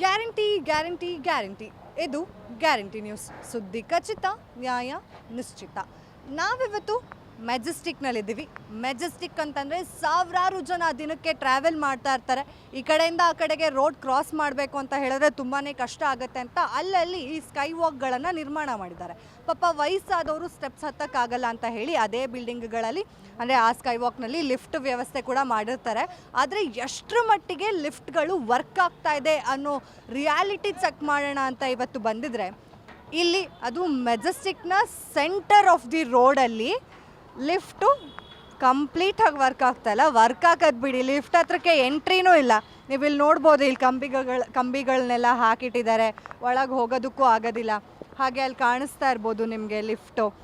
Guarantee guarantee guarantee. ಇದು guarantee news. ಸುದ್ದಿ ಖಚಿತ ನ್ಯಾಯ ನಿಶ್ಚಿತ. ನಾವಿವತ್ತು ಮೆಜೆಸ್ಟಿಕ್ನಲ್ಲಿದ್ದೀವಿ. ಮೆಜೆಸ್ಟಿಕ್ ಅಂತಂದರೆ ಸಾವಿರಾರು ಜನ ದಿನಕ್ಕೆ ಟ್ರಾವೆಲ್ ಮಾಡ್ತಾ ಇರ್ತಾರೆ. ಈ ಕಡೆಯಿಂದ ಆ ಕಡೆಗೆ ರೋಡ್ ಕ್ರಾಸ್ ಮಾಡಬೇಕು ಅಂತ ಹೇಳಿದ್ರೆ ತುಂಬಾ ಕಷ್ಟ ಆಗುತ್ತೆ ಅಂತ ಅಲ್ಲಲ್ಲಿ ಈ ಸ್ಕೈ ವಾಕ್ಗಳನ್ನು ನಿರ್ಮಾಣ ಮಾಡಿದ್ದಾರೆ. ಪಾಪ ವಯಸ್ಸಾದವರು ಸ್ಟೆಪ್ಸ್ ಹತ್ತಕ್ಕಾಗಲ್ಲ ಅಂತ ಹೇಳಿ ಅದೇ ಬಿಲ್ಡಿಂಗ್ಗಳಲ್ಲಿ ಅಂದರೆ ಆ ಸ್ಕೈ ವಾಕ್ನಲ್ಲಿ ಲಿಫ್ಟ್ ವ್ಯವಸ್ಥೆ ಕೂಡ ಮಾಡಿರ್ತಾರೆ. ಆದರೆ ಎಷ್ಟರ ಮಟ್ಟಿಗೆ ಲಿಫ್ಟ್ಗಳು ವರ್ಕ್ ಆಗ್ತಾ ಇದೆ ಅನ್ನೋ ರಿಯಾಲಿಟಿ ಚೆಕ್ ಮಾಡೋಣ ಅಂತ ಇವತ್ತು ಬಂದಿದ್ರೆ, ಇಲ್ಲಿ ಅದು ಮೆಜೆಸ್ಟಿಕ್ನ ಸೆಂಟರ್ ಆಫ್ ದಿ ರೋಡಲ್ಲಿ ಲಿಫ್ಟು ಕಂಪ್ಲೀಟಾಗಿ ವರ್ಕ್ ಆಗ್ತಾ ಇಲ್ಲ. ವರ್ಕ್ ಆಗೋದು ಬಿಡಿ, ಲಿಫ್ಟ್ ಹತ್ರಕ್ಕೆ ಎಂಟ್ರಿನೂ ಇಲ್ಲ. ನೀವು ಇಲ್ಲಿ ನೋಡ್ಬೋದು ಇಲ್ಲಿ ಕಂಬಿಗಳ ಕಂಬಿಗಳನ್ನೆಲ್ಲ ಹಾಕಿಟ್ಟಿದ್ದಾರೆ. ಒಳಗೆ ಹೋಗೋದಕ್ಕೂ ಆಗೋದಿಲ್ಲ. ಹಾಗೆ ಅಲ್ಲಿ ಕಾಣಿಸ್ತಾ ಇರ್ಬೋದು ನಿಮಗೆ ಲಿಫ್ಟು.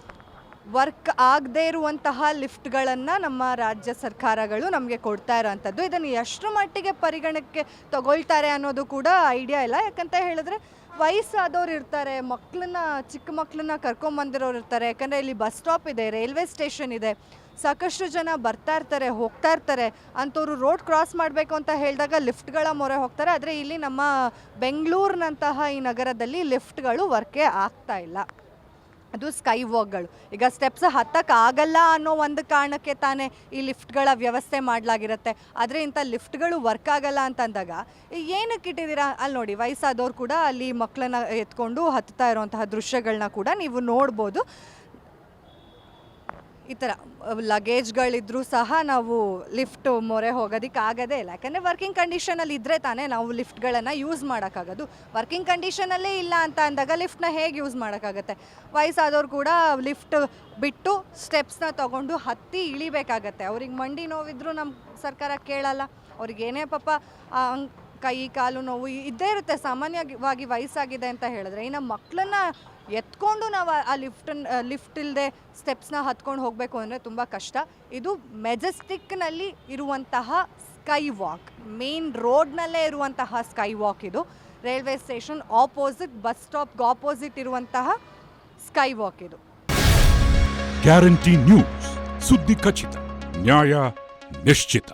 ವರ್ಕ್ ಆಗದೇ ಇರುವಂತಹ ಲಿಫ್ಟ್ಗಳನ್ನು ನಮ್ಮ ರಾಜ್ಯ ಸರ್ಕಾರಗಳು ನಮಗೆ ಕೊಡ್ತಾ ಇರೋವಂಥದ್ದು ಇದನ್ನು ಎಷ್ಟು ಮಟ್ಟಿಗೆ ಪರಿಗಣಕ್ಕೆ ತಗೊಳ್ತಾರೆ ಅನ್ನೋದು ಕೂಡ ಐಡಿಯಾ ಇಲ್ಲ. ಯಾಕಂತ ಹೇಳಿದ್ರೆ ವಯಸ್ಸಾದವ್ರು ಇರ್ತಾರೆ ಮಕ್ಕಳನ್ನ ಚಿಕ್ಕ ಮಕ್ಕಳನ್ನ ಕರ್ಕೊಂಬಂದಿರೋರು ಇರ್ತಾರೆ. ಯಾಕಂದರೆ ಇಲ್ಲಿ ಬಸ್ ಸ್ಟಾಪ್ ಇದೆ, ರೈಲ್ವೆ ಸ್ಟೇಷನ್ ಇದೆ. ಸಾಕಷ್ಟು ಜನ ಬರ್ತಾ ಇರ್ತಾರೆ, ಹೋಗ್ತಾ ಇರ್ತಾರೆ. ಅಂಥವ್ರು ರೋಡ್ ಕ್ರಾಸ್ ಮಾಡಬೇಕು ಅಂತ ಹೇಳಿದಾಗ ಲಿಫ್ಟ್ಗಳ ಮೊರೆ ಹೋಗ್ತಾರೆ. ಆದರೆ ಇಲ್ಲಿ ನಮ್ಮ ಬೆಂಗಳೂರಿನಂತಹ ಈ ನಗರದಲ್ಲಿ ಲಿಫ್ಟ್ಗಳು ವರ್ಕೇ ಆಗ್ತಾ ಇಲ್ಲ. ಅದು ಸ್ಕೈ ವಾಕ್ಗಳು ಈಗ ಸ್ಟೆಪ್ಸ್ ಹತ್ತಕ್ಕೆ ಆಗಲ್ಲ ಅನ್ನೋ ಒಂದು ಕಾರಣಕ್ಕೆ ತಾನೇ ಈ ಲಿಫ್ಟ್ಗಳ ವ್ಯವಸ್ಥೆ ಮಾಡಲಾಗಿರುತ್ತೆ. ಆದರೆ ಇಂಥ ಲಿಫ್ಟ್ಗಳು ವರ್ಕ್ ಆಗಲ್ಲ ಅಂತಂದಾಗ ಏನಕ್ಕೆ ಇಟ್ಟಿದ್ದೀರಾ? ಅಲ್ಲಿ ನೋಡಿ, ವಯಸ್ಸಾದವ್ರು ಕೂಡ ಅಲ್ಲಿ ಮಕ್ಕಳನ್ನ ಎತ್ಕೊಂಡು ಹತ್ತಾ ಇರುವಂತಹ ದೃಶ್ಯಗಳನ್ನ ಕೂಡ ನೀವು ನೋಡ್ಬೋದು. ಈ ಥರ ಲಗೇಜ್ಗಳಿದ್ರೂ ಸಹ ನಾವು ಲಿಫ್ಟ್ ಮೊರೆ ಹೋಗೋದಕ್ಕೆ ಆಗೋದೇ ಇಲ್ಲ. ಯಾಕಂದರೆ ವರ್ಕಿಂಗ್ ಕಂಡೀಷನಲ್ಲಿ ಇದ್ದರೆ ತಾನೇ ನಾವು ಲಿಫ್ಟ್ಗಳನ್ನು ಯೂಸ್ ಮಾಡೋಕ್ಕಾಗೋದು. ವರ್ಕಿಂಗ್ ಕಂಡೀಷನಲ್ಲೇ ಇಲ್ಲ ಅಂತ ಅಂದಾಗ ಲಿಫ್ಟ್ನ ಹೇಗೆ ಯೂಸ್ ಮಾಡೋಕ್ಕಾಗತ್ತೆ? ವಯಸ್ಸಾದವ್ರು ಕೂಡ ಲಿಫ್ಟ್ ಬಿಟ್ಟು ಸ್ಟೆಪ್ಸ್ನ ತಗೊಂಡು ಹತ್ತಿ ಇಳಿಬೇಕಾಗತ್ತೆ. ಅವ್ರಿಗೆ ಮಂಡಿ ನೋವಿದ್ರೂ ನಮ್ಮ ಸರ್ಕಾರ ಕೇಳಲ್ಲ. ಅವ್ರಿಗೇನೇ ಪಾಪ ಕೈ, ಕಾಲು ನೋವು ಇದ್ದೇ ಇರುತ್ತೆ. ಸಾಮಾನ್ಯವಾಗಿ ವಯಸ್ಸಾಗಿದೆ ಅಂತ ಹೇಳಿದ್ರೆ. ಇನ್ನು ಮಕ್ಕಳನ್ನ ಎತ್ಕೊಂಡು ನಾವು ಆ- ಲಿಫ್ಟ್ ಲಿಫ್ಟ್ ಇಲ್ಲದೆ ಸ್ಟೆಪ್ಸ್ನ ಹತ್ಕೊಂಡು ಹೋಗಬೇಕು ಅಂದರೆ ತುಂಬ ಕಷ್ಟ. ಇದು ಮೆಜೆಸ್ಟಿಕ್ನಲ್ಲಿ ಇರುವಂತಹ ಸ್ಕೈ ವಾಕ್ ಮೇನ್ ರೋಡ್ನಲ್ಲೇ ಇರುವಂತಹ ಸ್ಕೈ ವಾಕ್ ಇದು. ರೈಲ್ವೆ ಸ್ಟೇಷನ್ ಆಪೋಸಿಟ್, ಬಸ್ ಸ್ಟಾಪ್ಗೆ ಆಪೋಸಿಟ್ ಇರುವಂತಹ ಸ್ಕೈ ವಾಕ್ ಇದು. ಗ್ಯಾರಂಟಿ ನ್ಯೂಸ್, ಸುದ್ದಿ ಖಚಿತ, ನ್ಯಾಯ ನಿಶ್ಚಿತ.